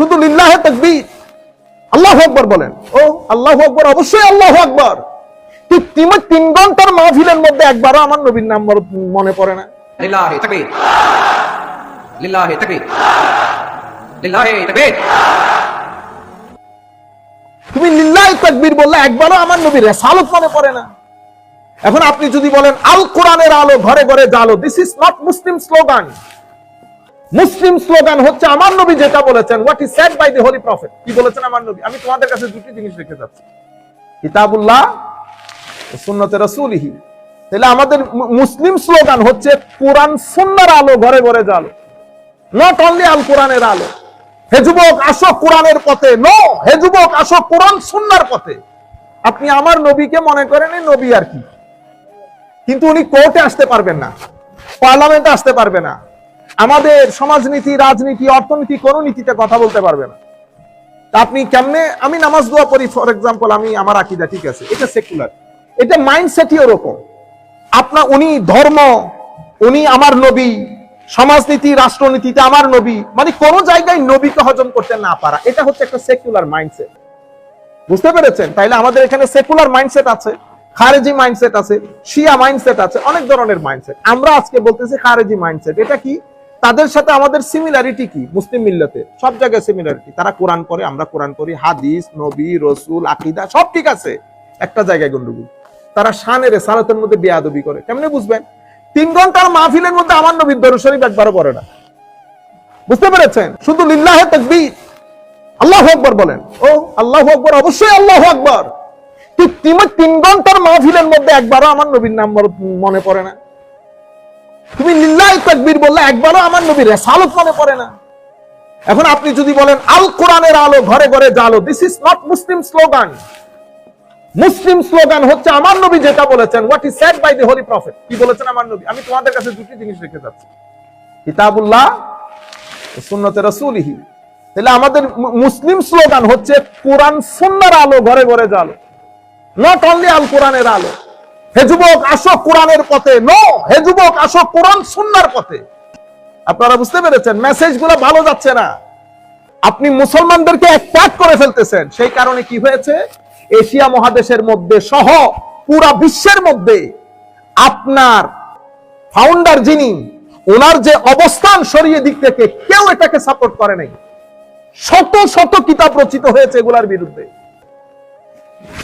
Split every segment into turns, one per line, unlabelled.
শুধু লিল্লাহে তাকবীর। আল্লাহ আকবর বলেন। ও আল্লাহ আকবর অবশ্যই আল্লাহ আকবর। তিন তিন ঘণ্টার মাহফিলের মধ্যে একবারও আমার নবীর নাম মনে পড়ে না।
লিল্লাহি তাকবীর। লিল্লাহি তাকবীর। লিল্লাহি তাকবীর।
তুমি লিল্লাহি তাকবীর বললে একবারও আমার নবীর রেসালত মনে পড়ে না। এখন আপনি যদি বলেন আল কোরআনের আলো ঘরে ঘরে জালো this is not Muslim slogan Muslim slogan হচ্ছে, আমার নবী যেটা বলেছেন what is said by the holy prophet কি বলেছেন আমার নবী? আমি তোমাদের কাছে দুটি জিনিস রেখে যাচ্ছি। কিতাবুল্লাহ সুন্নতে রাসূলিহি। তাহলে আমাদের মুসলিম স্লোগান হচ্ছে, কোরআন সুন্নাহর আলো ঘরে ঘরে জালো নট অনলি আল কোরআনের আলো। হে যুবক, আসো কোরআনের পথে। নো হে যুবক, আসো কোরআন সুন্নার পথে। আপনি আমার নবীকে মনে করেন নবী আর কি। কিন্তু উনি কোর্টে আসতে পারবেন না, পার্লামেন্টে আসতে পারবে না। আমাদের সমাজনীতি, রাজনীতি, অর্থনীতি কোন নীতিতে কথা বলতে পারবে না। আপনি কেমনে আমি নামাজ দোয়া পড়ি ফর এক্সাম্পল আমি আমার আকিদা ঠিক আছে। এটা সেকুলার এটা মাইন্ডসেটই ওরকম। আপনার উনি ধর্ম, উনি আমার নবী, সমাজনীতি, রাষ্ট্রনীতিতে আমার নবী মানে কোন জায়গায় নবীকে হজম করতে না পারা। এটা হচ্ছে একটা সেকুলার মাইন্ডসেট বুঝতে পেরেছেন? তাইলে আমাদের এখানে সেকুলার মাইন্ডসেট আছে, খারেজি মাইন্ডসেট আছে, শিয়া মাইন্ডসেট আছে, অনেক ধরনের মাইন্ডসেট আমরা আজকে বলতেছি খারেজি মাইন্ডসেট এটা কি? তাদের সাথে আমাদের সিমিলারিটি কি? মুসলিম মিল্লাতে সব জায়গায় সিমিলারিটি তারা কোরআন পড়ে, আমরা কোরআন পড়ি, হাদিস, নবী, রসুল, আকিদা, সব ঠিক আছে। একটা জায়গায় গন্ডগোল। তারা শানের সালাতের মধ্যে বেয়াদবি করে। কেমনে বুঝবেন? তিন ঘণ্টার মাহফিলের মধ্যে আমার নবীর দরুদ শরীফ একবারও পড়ে না। বুঝতে পেরেছেন? শুধু লিল্লাহে তাকবীর। আল্লাহ আকবর বলেন। ও, আল্লাহ আকবর, অবশ্যই আল্লাহ আকবর। তিন ঘণ্টার মাহফিলের মধ্যে একবারও আমার নবীর নাম মনে পড়ে না। তুমি লিল্লাহ তাকবীর বললে একবারও আমার নবীর রেসালত মনে পড়ে না। এখন আপনি যদি বলেন, আল কোরআনের আলো ঘরে ঘরে জালো this is not Muslim slogan Muslim slogan হচ্ছে আমার নবী যেটা বলেছেন what is said by the holy prophet কি বলেছেন আমার নবী? আমি তোমাদের কাছে দুটি জিনিস রেখে যাচ্ছি। কিতাবুল্লাহ সুন্নতে রাসূলিহি। তাহলে আমাদের মুসলিম স্লোগান হচ্ছে, কোরআন সুন্নার আলো ঘরে ঘরে জালো নট অনলি আল কোরআনের আলো। হে যুবক, আসো কোরআনের পথে। নো, হে যুবক, আসো কোরআন সুন্নার পথে। আপনারা বুঝতে পেরেছেন মেসেজগুলো ভালো যাচ্ছে না। আপনি মুসলমানদেরকে এক করে ফেলতেছেন। সেই কারণে কি হয়েছে? এশিয়া মহাদেশের মধ্যে সহ পুরা বিশ্বের মধ্যে আপনার ফাউন্ডার যিনি, ওনার যে অবস্থান সরিয়ে দিক থেকে কেউ এটাকে সাপোর্ট করে নাই। শত শত কিতাব রচিত হয়েছে এগুলার বিরুদ্ধে।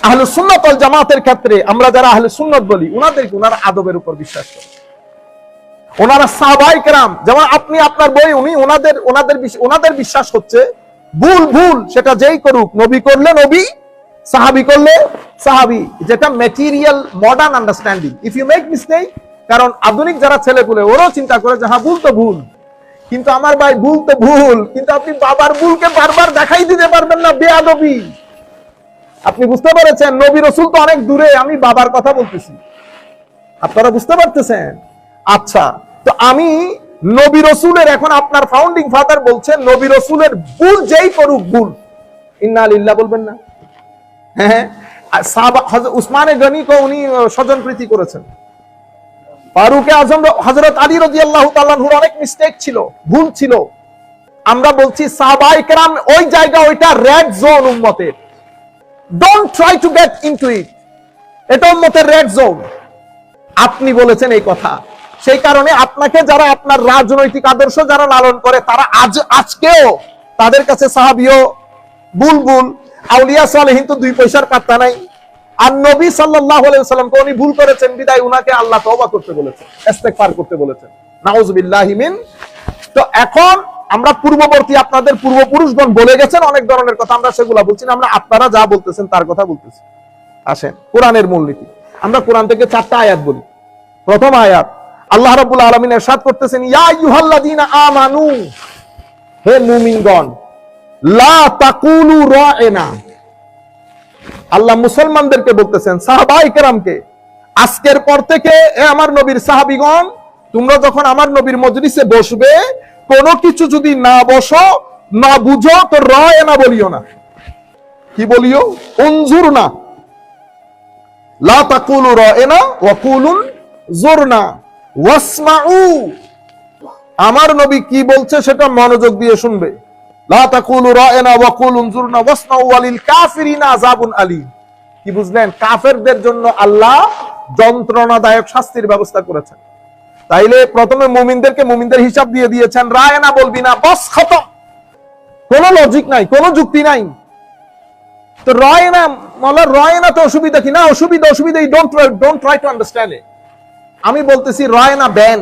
আহলে সুন্নত জামাতের ক্ষেত্রে আমরা যারা আহলে সুন্নত বলি ওনাদেরকে আদবের উপর বিশ্বাস করে। ওনারা কেরাম, যেমন আপনি আপনার বই, উনি ওনাদের ওনাদের ওনাদের বিশ্বাস হচ্ছে ভুল ভুল, সেটা যেই করুক, নবী করলে নবী, সাহাবি করলে সাহাবি। যেটা material modern understanding if you make mistake কারণ আধুনিক যারা ছেলেগুলো ওরাও চিন্তা করে যে হ্যাঁ ভুল তো ভুল। কিন্তু আমার ভাই, ভুল তো ভুল। কিন্তু আপনি বাবার ভুলকে বারবার দেখাই দিতে পারবেন না, বেয়াদবি। আপনি বুঝতে পেরেছেন, নবী রসুল তো অনেক দূরে, আমি বাবার কথা বলতেছি। আপনারা বুঝতে পারতেছেন? আচ্ছা তো আমি নবী রসুলের, এখন আপনার ফাউন্ডিং ফাদার বলছেন, নবী রসুলের ভুল যেই করুক, ভুল। ইন্না আলিল্লাহ বলবেন না। হ্যাঁ সাহাবা- হযরত উসমানে গনিকে উনি স্বজন প্রীতি করেছেন। ফারুকে আজম হজরত আলী রাজি আল্লাহ তাল্লাহুর অনেক মিস্টেক ছিল, ভুল ছিল। আমরা বলছি সাহাবাই কেরাম ওই জায়গা, ওইটা রেড জোন উম্মতের। Don't try to get into it এটা উম্মতের রেড জোন আপনি বলেছেন এই কথা। সেই কারণে আপনাকে যারা আপনার রাজনৈতিক আদর্শ যারা লালন করে, তারা আজ আজকেও তাদের কাছে সাহাবিও বুলবুল, আউলিয়া সালেহিন তো দুই পয়সার পাত্তা নাই। আর নবী আলাইহি সাল্লামকে উনি ভুল করেছেন, বিদায় উনাকে আল্লাহ তওবা করতে বলেছেন, ইস্তেগফার করতে বলেছেন। নাউজুবিল্লাহি মিন। তো এখন আমরা পূর্ববর্তী আপনাদের পূর্বপুরুষগণ বলে গেছেন অনেক ধরনের কথা আমরা সেগুলা বলছি না আমরা আপনারা যা বলতেছেন তার কথা বলতেছি আসেন কোরআনের মূলনীতি আমরা কোরআন থেকে চারটা আয়াত বলি প্রথম আয়াত আল্লাহ রাব্বুল আলামিন ارشاد করতেছেন ইয়া আইয়ুহাল্লাযীনা আমানু হে মুমিনগণ লা তাকুলু রা'না আল্লাহ মুসলমানদেরকে বলতেছেন সাহাবাই কেরামকে আজকের পর থেকে এ আমার নবীর সাহাবিগণ তোমরা যখন আমার নবীর মজলিসে বসবে কোনো কিছু যদি না বসো, না বুঝো, তো রয় না বলিও না। কি বলিও? উনজুর না লা তাকুলু রায়না ওয়া কুলুন জুরনা। ওয়াসমাউ। আমার নবী কি বলছে সেটা মনোযোগ দিয়ে শুনবে। লা তাকুলু রায়না ওয়া কুলু উনজুরনা ওয়াসমাউ কাফিরিনা আযাবুন আলীম। কি বুঝলেন? কাফেরদের জন্য আল্লাহ যন্ত্রণাদায়ক শাস্তির ব্যবস্থা করেছেন। তাইলে প্রথমে মুমিনদেরকে মুমিনদের হিসাব দিয়ে দিয়েছেন, রায় না বলবি না, বস খতম। কোন লজিক নাই, কোন যুক্তি নাই। তো রয় না মলা রয়না তো অসুবিধা কি? না, অসুবিধা অসুবিধা don't don't try to understand আমি বলতেছি, রয় না ব্যান